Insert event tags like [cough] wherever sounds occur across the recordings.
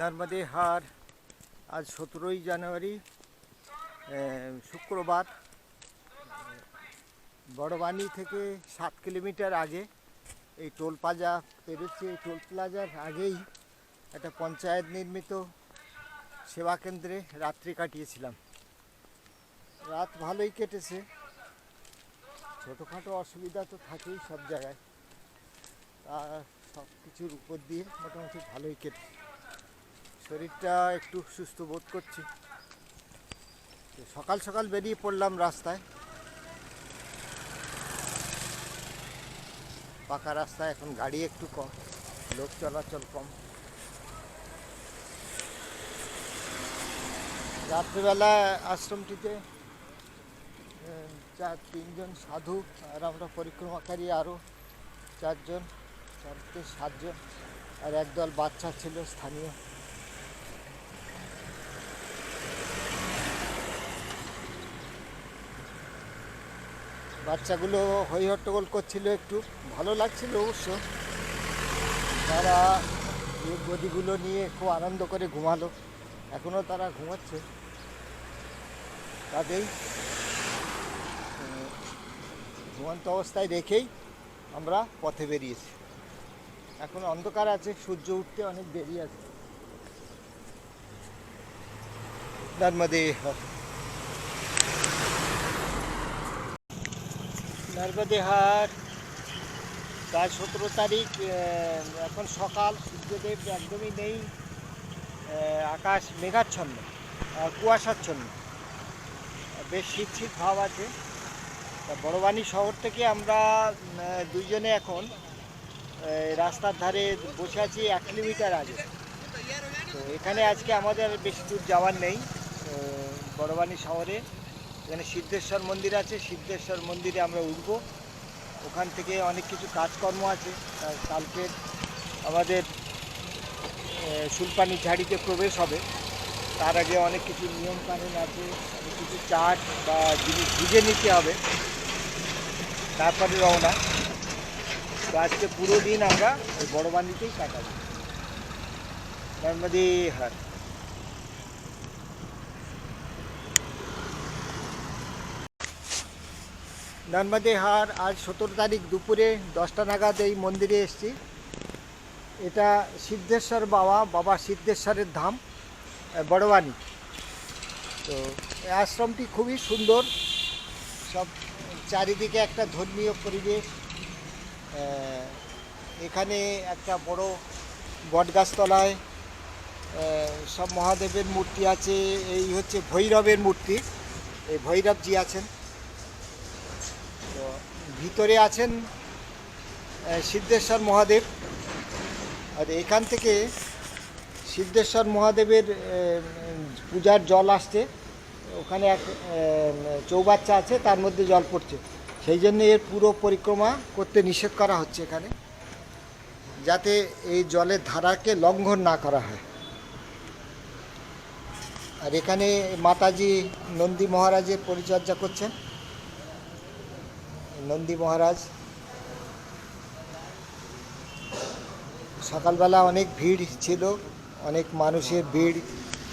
নর্মদে হার আজ সতেরোই জানুয়ারি শুক্রবার বড়বানি থেকে সাত কিলোমিটার আগে এই টোল প্লাজা পেরোচ্ছে। এই টোল প্লাজার আগেই একটা পঞ্চায়েত নির্মিত সেবা কেন্দ্রে রাত্রি কাটিয়েছিলাম। রাত ভালোই কেটেছে। ছোটোখাটো অসুবিধা তো থাকেই সব জায়গায়। তা সব কিছুর উপর দিয়ে মোটামুটি ভালোই কেটে শরীরটা একটু সুস্থ বোধ করছি। সকাল সকাল বেরিয়ে পড়লাম রাস্তায়। পাকা রাস্তায় এখন গাড়ি একটু কম, লোক চলাচল কম। রাত্রিবেলা আশ্রমটিতে চার, তিনজন সাধু, আর আমরা পরিক্রমাকারী আরও চারজন চার থেকে সাতজন, আর একদল বাচ্চা ছিল স্থানীয়। বাচ্চাগুলো হই হট্টগোল করছিল একটু। ভালো লাগছিল অবশ্য। তারা গদিগুলো নিয়ে খুব আনন্দ করে ঘুমালো। এখনও তারা ঘুমাচ্ছে। তাদের ঘুমন্ত অবস্থায় রেখেই আমরা পথে বেরিয়েছি। এখন অন্ধকার আছে, সূর্য উঠতে অনেক দেরি আছে। নর্মদে হর নর্মদে হার প্রায় সতেরো তারিখ এখন সকাল, সূর্যদেব একদমই নেই আকাশ মেঘাচ্ছন্ন কুয়াশাচ্ছন্ন। বেশ শীত শীত ভাব আছে। তা বড়বানি শহর থেকে আমরা দুইজনে এখন রাস্তার ধারে বসে আছি এক কিলোমিটার আগে। তো এখানে আজকে আমাদের বেশি দূর যাওয়ার নেই তো বড়বানি শহরে। এখানে সিদ্ধেশ্বর মন্দির আছে, সিদ্ধেশ্বর মন্দিরে আমরা উঠবো। ওখান থেকে অনেক কিছু কাজকর্ম আছে। কালকে আমাদের সুলপানি ঝাড়িতে প্রবেশ হবে। তার আগে অনেক কিছু নিয়ম কানুন আছে, অনেক কিছু চার্ট বা জিনিস বুঝে নিতে হবে। তারপরে রওনা। তো আজকে পুরো দিন আমরা ওই বড়বানিতেই কাটাবো। নর্মদে হার। নর্মদে হার আজ সতেরো তারিখ দুপুরে দশটা নাগাদ এই মন্দিরে এসেছি। এটা সিদ্ধেশ্বর বাবা বাবা সিদ্ধেশ্বরের ধাম বড়বানি তো এই আশ্রমটি খুবই সুন্দর। সব চারিদিকে একটা ধর্মীয় পরিবেশ। এখানে একটা বড় বটগাছতলায় সব মহাদেবের মূর্তি আছে। এই হচ্ছে ভৈরবের মূর্তি। এই ভৈরবজি আছেন। ভিতরে আছেন সিদ্ধেশ্বর মহাদেব। আর এখান থেকে সিদ্ধেশ্বর মহাদেবের পূজার জল আসছে। ওখানে এক চৌবাচ্চা আছে, তার মধ্যে জল পড়ছে। সেই জন্য এর পুরো পরিক্রমা করতে নিষেধ করা হচ্ছে এখানে, যাতে এই জলের ধারাকে লঙ্ঘন না করা হয়। আর এখানে মাতাজি নন্দী মহারাজের পরিচর্যা করছেন। নন্দী মহারাজ। সকালবেলা অনেক ভিড় ছিল, অনেক মানুষের ভিড়,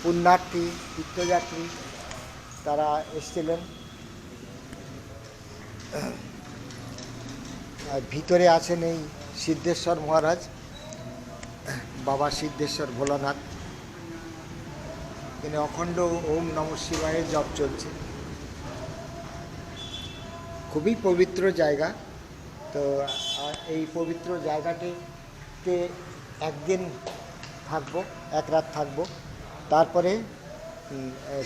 পুণ্যার্থী, তীর্থযাত্রী তারা এসেছিলেন। আর ভিতরে আছেন এই সিদ্ধেশ্বর মহারাজ, বাবা সিদ্ধেশ্বর ভোলানাথ। এখানে অখণ্ড ওম নম শিবায়ের জপ চলছে। খুবই পবিত্র জায়গা। তো, এই পবিত্র জায়গাটিতে একদিন থাকব, এক রাত থাকব। তারপরে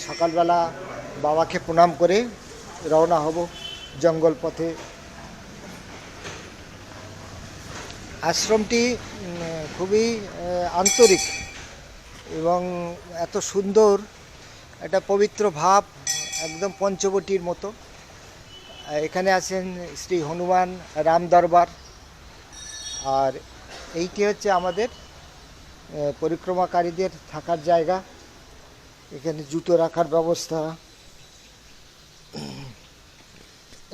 সকালবেলা বাবাকে প্রণাম করে রওনা হব জঙ্গল পথে। আশ্রমটি খুবই আন্তরিক এবং এত সুন্দর, একটা পবিত্র ভাব, একদম পঞ্চবটির মতো। এখানে আছেন শ্রী হনুমান রাম দরবার। আর এইটি হচ্ছে আমাদের পরিক্রমাকারীদের থাকার জায়গা। এখানে জুতো রাখার ব্যবস্থা।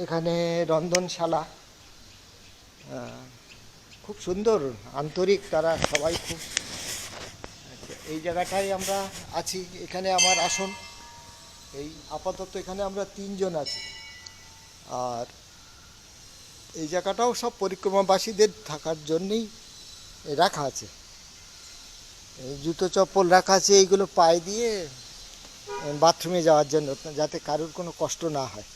এখানে রন্ধনশালা। খুব সুন্দর আন্তরিক তারা সবাই খুব। আচ্ছা, এই জায়গাটাই আমরা আছি এখানে আমার আসন। এই আপাতত এখানে আমরা তিনজন আছি। আর এই জায়গাটাও সব পরিক্রমাবাসীদের থাকার জন্যই রাখা আছে। জুতো চপ্পল রাখা আছে, এইগুলো পায়ে দিয়ে বাথরুমে যাওয়ার জন্য, যাতে কারোর কোনো কষ্ট না হয়।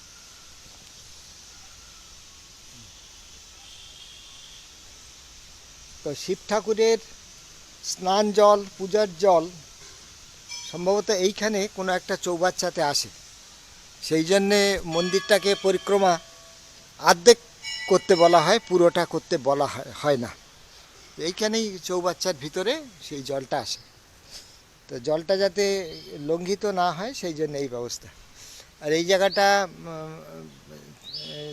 তো শিব ঠাকুরের স্নান জল, পূজার জল, সম্ভবত এইখানে কোনো একটা চৌবাচ্চাতে আসে। সেই জন্যে মন্দিরটাকে পরিক্রমা আর্ধেক করতে বলা হয়, পুরোটা করতে বলা হয়- না। এইখানেই চৌবাচ্চার ভিতরে সেই জলটা আসে। তো জলটা যাতে লঙ্ঘিত না হয়, সেই জন্য এই ব্যবস্থা। আর এই জায়গাটা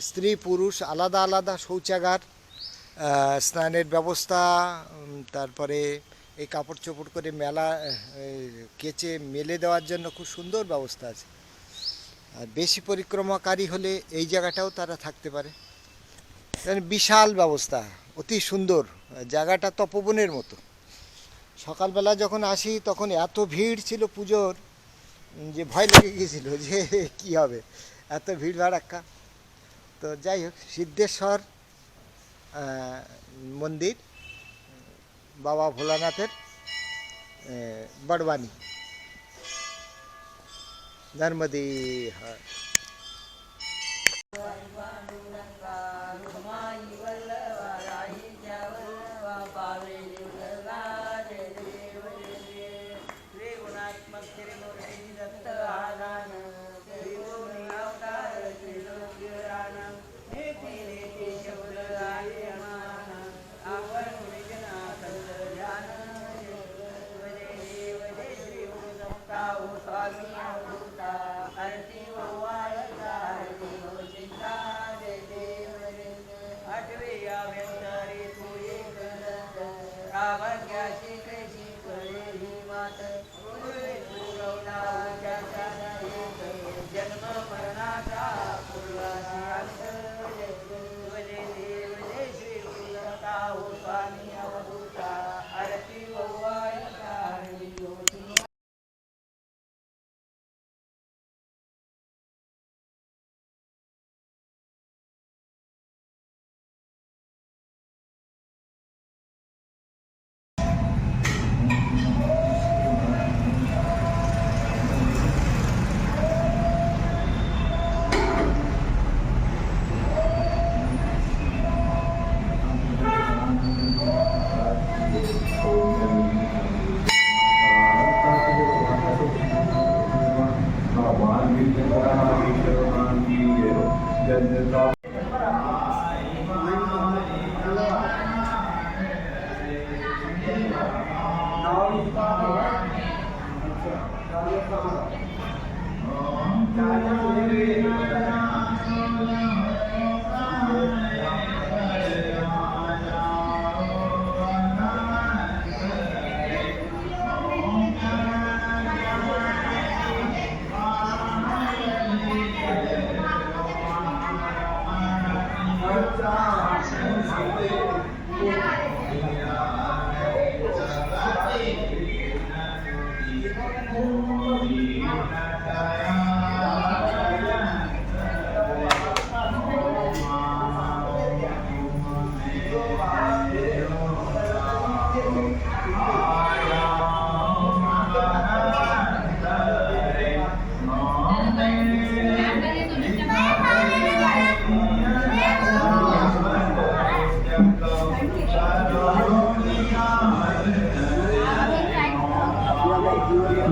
স্ত্রী, পুরুষ, আলাদা আলাদা শৌচাগার স্নানের ব্যবস্থা তারপরে এই কাপড় চোপড় করে মেলা কেচে মেলে দেওয়ার জন্য খুব সুন্দর ব্যবস্থা আছে। আর বেশি পরিক্রমাকারী হলে এই জায়গাটাও তারা থাকতে পারে। এখানে বিশাল ব্যবস্থা, অতি সুন্দর, জায়গাটা তপবনের মতো। সকালবেলা যখন আসি তখন এত ভিড় ছিল পুজোর, যে ভয় লেগে গিয়েছিল যে [laughs] কি হবে, এত ভিড় ভাড়াক্কা। তো যাই হোক, সিদ্ধেশ্বর মন্দির, বাবা ভোলানাথের বড়বানি नर्मदे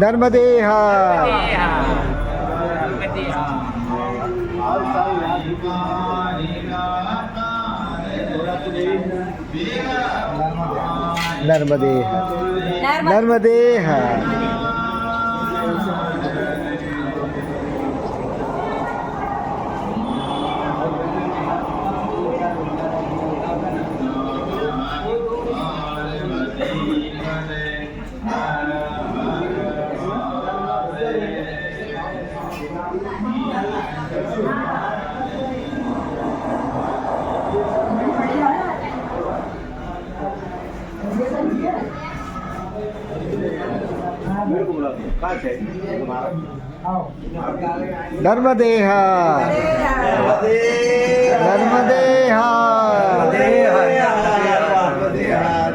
धर्मदेह नर्मदेह। नर्मदेह। नर्मदेहा। नर्मदेहा।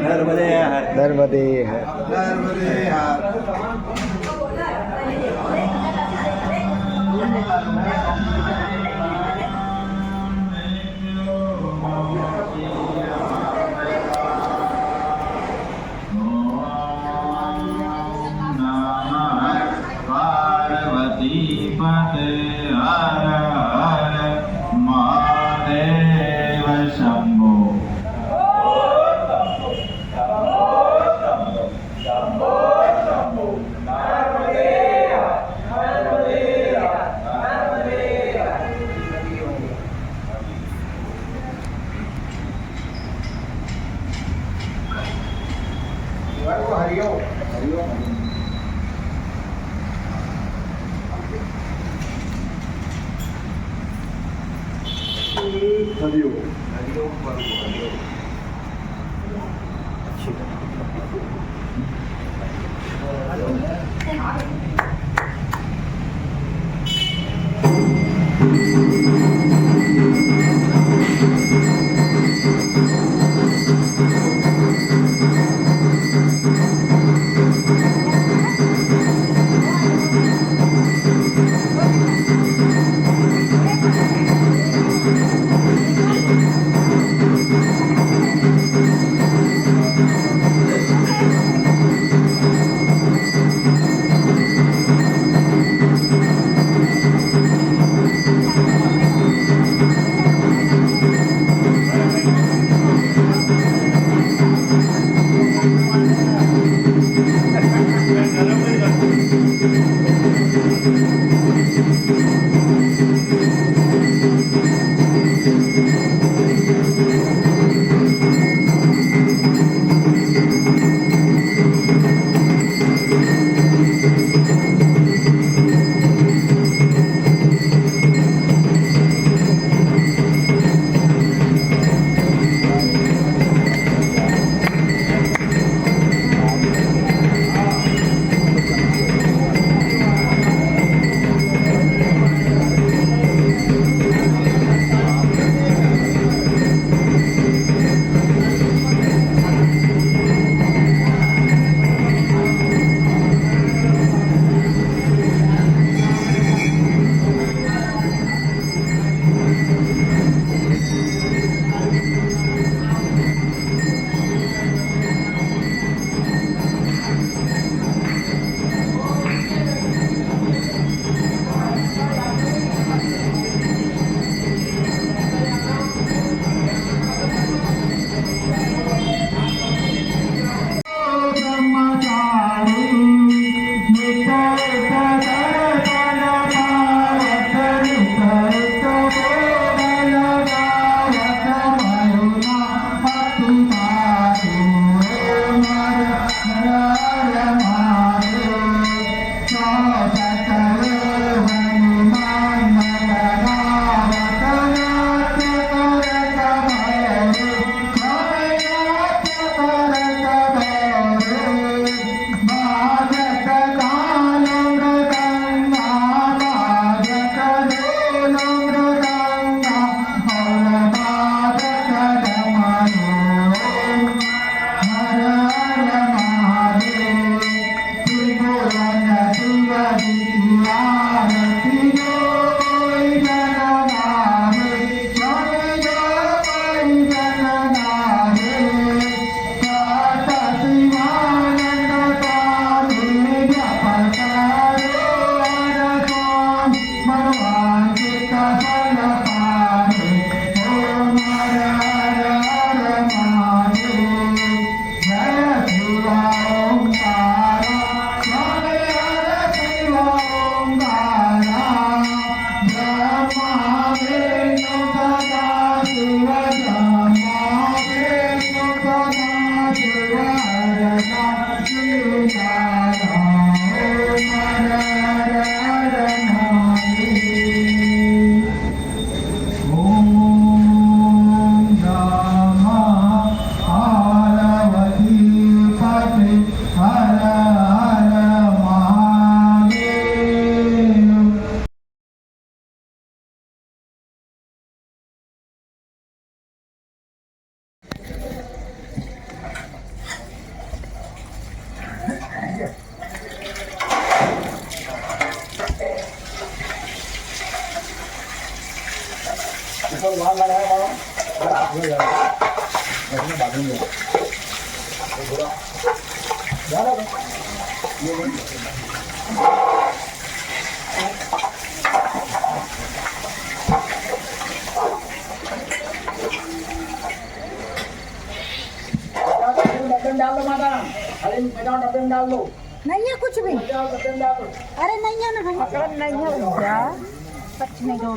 नर्मदेह। नर्मदेह। 이 가디오. 가디오, 가디오, 가디오.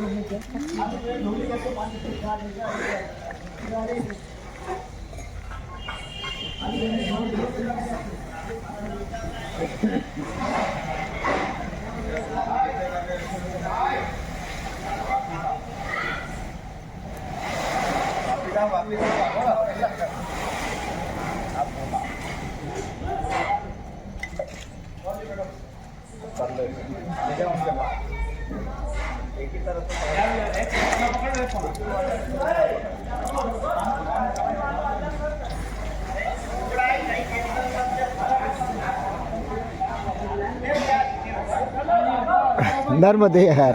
하는 게 같이. नर्मदे हर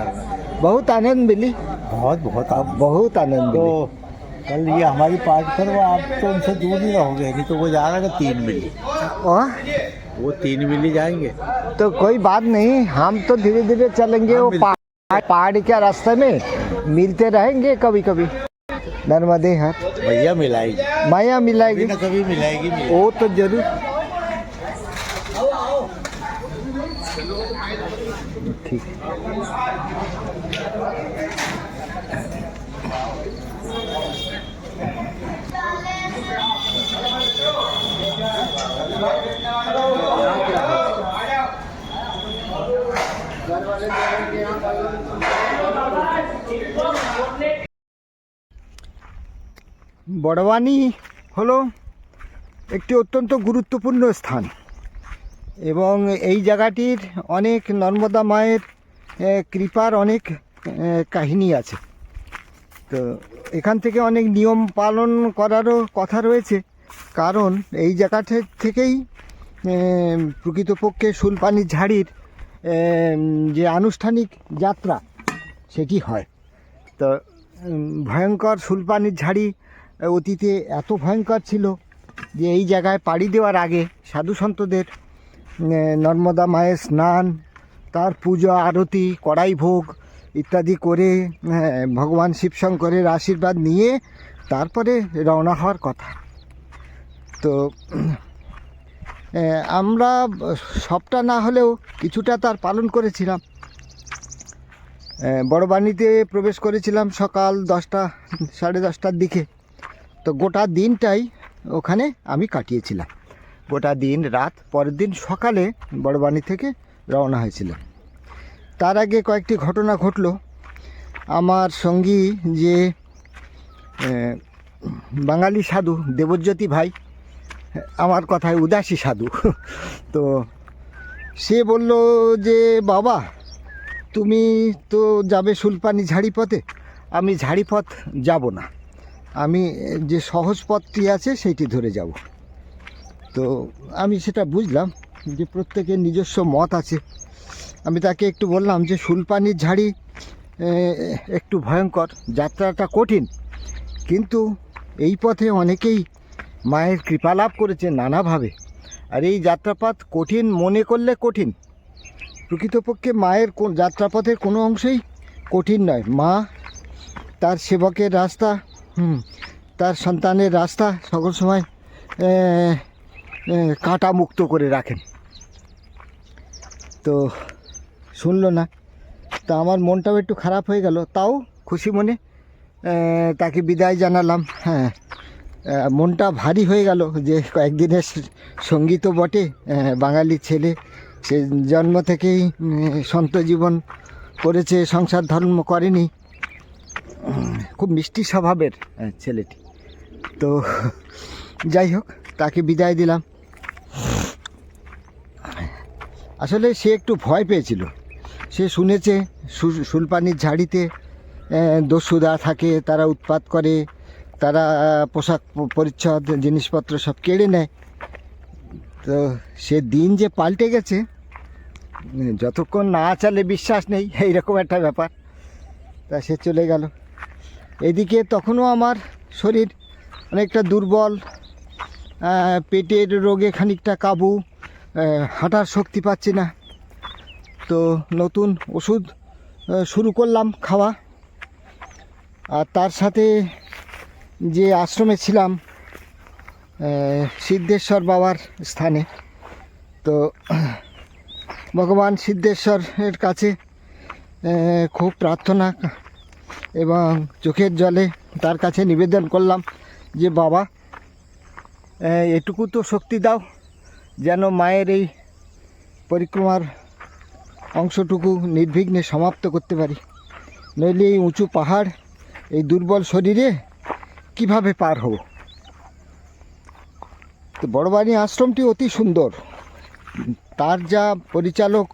बहुत आनंद मिली. बहुत बहुत आप बहुत आनंद तो कल ये हमारी पार्टी पर वो आप तो उनसे दूर ही रहोगे नहीं तो वो जा रहा है तीन मिली। और? वो तीन मिली जाएँगे। तो कोई बात नहीं हम तो धीरे धीरे चलेंगे वो पहाड़ पहाड़ के रास्ते में. मिलते रहेंगे कभी कभी नर्मदे हर भैया मिलाएगी। माया मिलाएगी. कभी मिलाएगी। वो तो ज़रूर। বড়বানি হলো একটি অত্যন্ত গুরুত্বপূর্ণ স্থান এবং এই জায়গাটির অনেক নর্মদা মায়ের কৃপার অনেক কাহিনী আছে। তো এখান থেকে অনেক নিয়ম পালন করারও কথা রয়েছে, কারণ এই জায়গাটা থেকেই প্রকৃতপক্ষে সুলপানির ঝাড়ির যে আনুষ্ঠানিক যাত্রা, সেটি হয়। তো ভয়ঙ্কর সুলপানির ঝাড়ি অতীতে এত ভয়ঙ্কর ছিল যে এই জায়গায় পাড়ি দেওয়ার আগে সাধু সন্তদের নর্মদা মায়ের স্নান, তার পুজো, আরতি, কড়াই ভোগ ইত্যাদি করে ভগবান শিবশঙ্করের আশীর্বাদ নিয়ে তারপরে রওনা হওয়ার কথা। তো আমরা সবটা না হলেও কিছুটা তার পালন করেছিলাম। বড়বাণীতে প্রবেশ করেছিলাম সকাল দশটা, সাড়ে দশটার দিকে। তো গোটা দিনটাই ওখানে আমি কাটিয়েছিলাম। গোটা দিন, রাত, পরের দিন সকালে বড়বাণী থেকে রওনা হয়েছিলাম। তার আগে কয়েকটি ঘটনা ঘটলো। আমার সঙ্গী যে বাঙালি সাধু, দেবজ্যোতি ভাই, আমার কথায় উদাসী সাধু, তো সে বলল যে, বাবা, তুমি তো যাবে সুলপানি ঝাড়িপথে, আমি ঝাড়িপথ যাব না। আমি, যে সহজ পথটি আছে সেইটি ধরে যাব। তো আমি সেটা বুঝলাম যে প্রত্যেকের নিজস্ব মত আছে। আমি তাকে একটু বললাম যে সুলপানির ঝাড়ি একটু ভয়ঙ্কর, যাত্রাটা কঠিন। কিন্তু এই পথে অনেকেই মায়ের কৃপা লাভ করেছে নানাভাবে। আর এই যাত্রাপথ কঠিন মনে করলে কঠিন। প্রকৃতপক্ষে মায়ের যাত্রাপথের কোনো অংশই কঠিন নয়। মা তার সেবকের রাস্তা হুম, তার সন্তানের রাস্তা সকল সময় কাঁটা মুক্ত করে রাখেন। তো শুনলো না তা আমার মনটাও একটু খারাপ হয়ে গেল তাও খুশি মনে তাকে বিদায় জানালাম হ্যাঁ। মনটা ভারী হয়ে গেল যে কয়েকদিনের স- সঙ্গী তো বটে বাঙালি ছেলে সে জন্ম থেকেই সন্ত জীবন করেছে সংসার ধর্ম করেনি। খুব মিষ্টি স্বভাবের ছেলেটি। তো, যাই হোক, তাকে বিদায় দিলাম। আসলে সে একটু ভয় পেয়েছিল। সে শুনেছে সুলপানির ঝাড়িতে দস্যুদা থাকে, তারা উৎপাত করে, তারা পোশাক পরিচ্ছদ, জিনিসপত্র সব কেড়ে নেয়। তো, সে দিন যে পাল্টে গেছে, যতক্ষণ না চালে বিশ্বাস নেই, এইরকম একটা ব্যাপার। তা সে চলে গেল। এদিকে তখনও আমার শরীর অনেকটা দুর্বল পেটের রোগে খানিকটা কাবু হাঁটার শক্তি পাচ্ছি না। তো নতুন ওষুধ শুরু করলাম খাওয়া। আর তার সাথে যে আশ্রমে ছিলাম সিদ্ধেশ্বর বাবার স্থানে। তো ভগবান সিদ্ধেশ্বরের কাছে খুব প্রার্থনা এবং চোখের জলে তার কাছে নিবেদন করলাম যে, বাবা এটুকু তো শক্তি দাও যেন মায়ের এই পরিক্রমার অংশটুকু নির্বিঘ্নে সমাপ্ত করতে পারি। নইলে এই উঁচু পাহাড়, এই দুর্বল শরীরে কীভাবে পার হব? তো বড়বাড়ি আশ্রমটি অতি সুন্দর। তার যা পরিচালক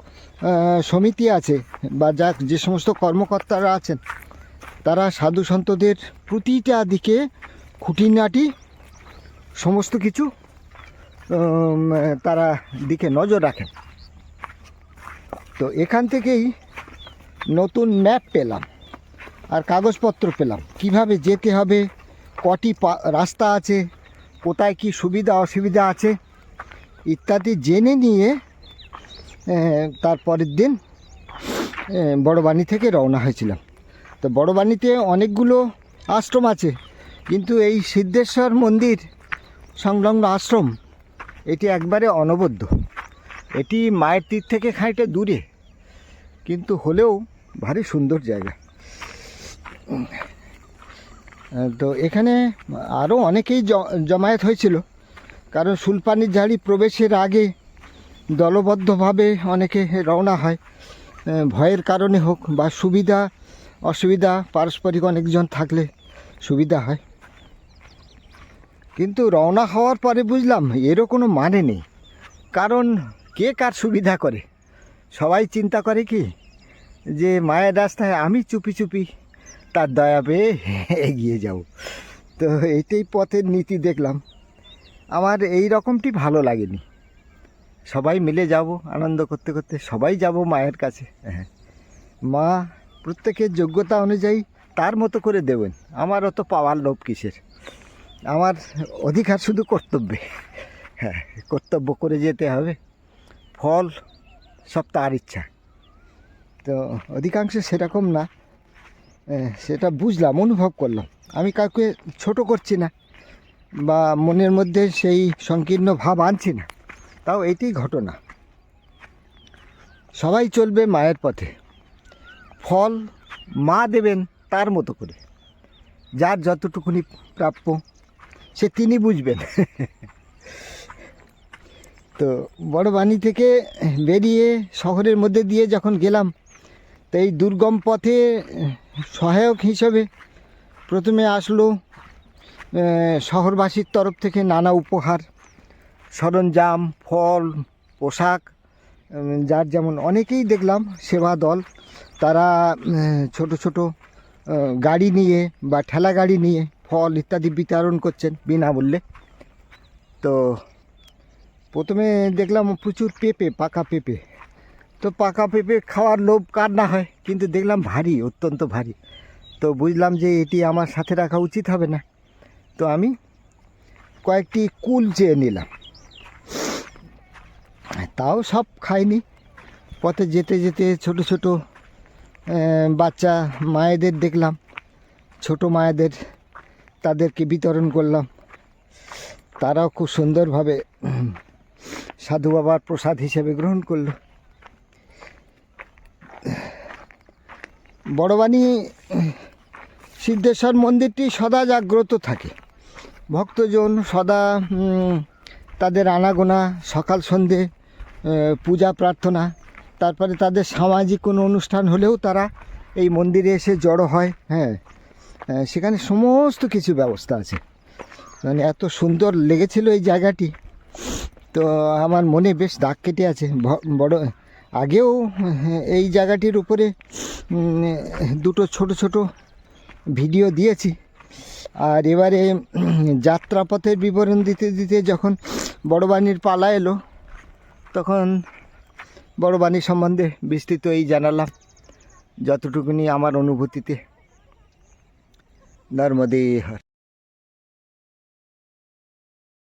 সমিতি আছে বা যা যে সমস্ত কর্মকর্তারা আছেন তারা সাধু সন্তদের প্রতিটা দিকে খুঁটিনাটি সমস্ত কিছু তারা দিকে নজর রাখেন। তো এখান থেকেই নতুন ম্যাপ পেলাম আর কাগজপত্র পেলাম। কীভাবে যেতে হবে কটি রাস্তা আছে কোথায় কি সুবিধা অসুবিধা আছে ইত্যাদি জেনে নিয়ে আহ, তার পরের দিন বড়বাণী থেকে রওনা হয়েছিলাম। তো বড়বাণীতে অনেকগুলো আশ্রম আছে। কিন্তু এই সিদ্ধেশ্বর মন্দির সংলগ্ন আশ্রম, এটি একবারে অনবদ্য। এটি মায়ের তীর থেকে খানিকটা দূরে, কিন্তু হলেও ভারী সুন্দর জায়গা। তো এখানে আরও অনেকেই জমায়েত হয়েছিল, কারণ সুলপানির ঝাড়ি প্রবেশের আগে দলবদ্ধভাবে অনেকে রওনা হয়। ভয়ের কারণে হোক বা সুবিধা অসুবিধা, পারস্পরিক অনেকজন থাকলে সুবিধা হয়। কিন্তু রওনা হওয়ার পরে বুঝলাম এরও কোনো মানে নেই। কারণ কে কার সুবিধা করে? সবাই চিন্তা করে কি যে মায়ের রাস্তায় আমি চুপি চুপি তার দয়া পেয়ে এগিয়ে যাব। তো এইটাই পথের নীতি দেখলাম। আমার এই রকমটি ভালো লাগেনি। সবাই মিলে যাব, আনন্দ করতে করতে সবাই যাব মায়ের কাছে। হ্যাঁ। মা প্রত্যেকের যোগ্যতা অনুযায়ী তার মতো করে দেবেন। আমার অত পাওয়ার লোভ কিসের? আমার অধিকার শুধু কর্তব্যে। হ্যাঁ কর্তব্য করে যেতে হবে। ফল সব তার ইচ্ছা। তো অধিকাংশ সেরকম না। সেটা বুঝলাম, অনুভব করলাম। আমি কাউকে ছোট করছি না বা মনের মধ্যে সেই সংকীর্ণ ভাব আনছি না। তাও এইটাই ঘটনা। সবাই চলবে মায়ের পথে। ফল মা দেবেন তার মতো করে, যার যতটুকুনি প্রাপ্য সে তিনি বুঝবেন। [laughs] তো বড় বাণী থেকে বেরিয়ে শহরের মধ্যে দিয়ে যখন গেলাম, তো এই দুর্গম পথে সহায়ক হিসেবে প্রথমে আসলো শহরবাসীর তরফ থেকে নানা উপহার, সরঞ্জাম, ফল, পোশাক যার যেমন অনেকেই দেখলাম, সেবা দল তারা ছোট ছোট গাড়ি নিয়ে বা ঠেলা গাড়ি নিয়ে ফল ইত্যাদি বিতরণ করছেন, বিনা বিনামূল্যে তো প্রথমে দেখলাম প্রচুর পেঁপে, পাকা পেঁপে। তো পাকা পেঁপে খাওয়ার লোভ কার না হয়, কিন্তু দেখলাম ভারী, অত্যন্ত ভারী। তো বুঝলাম যে এটি আমার সাথে রাখা উচিত হবে না। তো আমি কয়েকটি কুল চেয়ে নিলাম। তাও সব খাইনি। পথে যেতে যেতে ছোট ছোট বাচ্চা মায়েদের দেখলাম, ছোট মায়েদের তাদেরকে বিতরণ করলাম। তারাও খুব সুন্দরভাবে সাধু বাবার প্রসাদ হিসেবে গ্রহণ করল। বড়বাণী সিদ্ধেশ্বর মন্দিরটি সদা জাগ্রত থাকে। ভক্তজন সদা তাদের আনাগোনা, সকাল সন্ধে পূজা প্রার্থনা তারপরে তাদের সামাজিক কোনো অনুষ্ঠান হলেও তারা এই মন্দিরে এসে জড়ো হয় হ্যাঁ। সেখানে সমস্ত কিছু ব্যবস্থা আছে। মানে এত সুন্দর লেগেছিল এই জায়গাটি। তো আমার মনে বেশ দাগ কেটে আছে। বড় আগেও হ্যাঁ, এই জায়গাটির উপরে দুটো ছোট ছোট ভিডিও দিয়েছি। আর এবারে যাত্রাপথের বিবরণ দিতে দিতে যখন বড়বাণীর পালা এলো তখন বড়বাণী সম্বন্ধে বিস্তৃত এই জানালাম যতটুকুনি আমার অনুভূতিতে। নর্মদে হর।